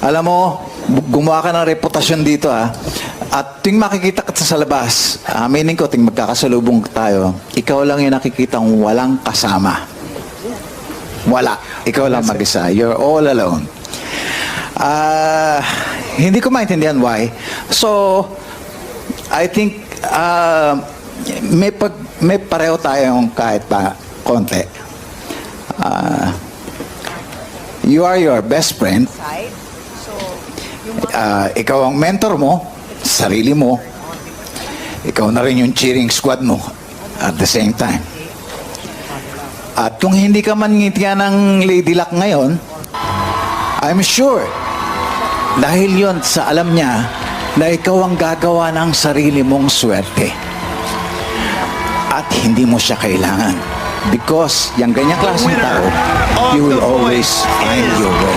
Alam mo, gumawa ka ng reputasyon dito ha. At tuwing makikita ka sa labas, aminin ko, tuwing magkakasalubong tayo, ikaw lang yung nakikita walang kasama. Wala. Ikaw lang mag-isa. You're all alone. Ah, hindi ko maintindihan why. So, I think ah, may pag may pareho tayong kahit pa konti. Ah, you are your best friend. Ah, ikaw ang mentor mo, sarili mo. Ikaw na rin yung cheering squad mo at the same time. At kung hindi ka man ngitian ng Lady Luck ngayon, I'm sure, dahil yon sa alam niya na ikaw ang gagawa ng sarili mong swerte. At hindi mo siya kailangan. Because yung ganyang klaseng tao, you will always find your way.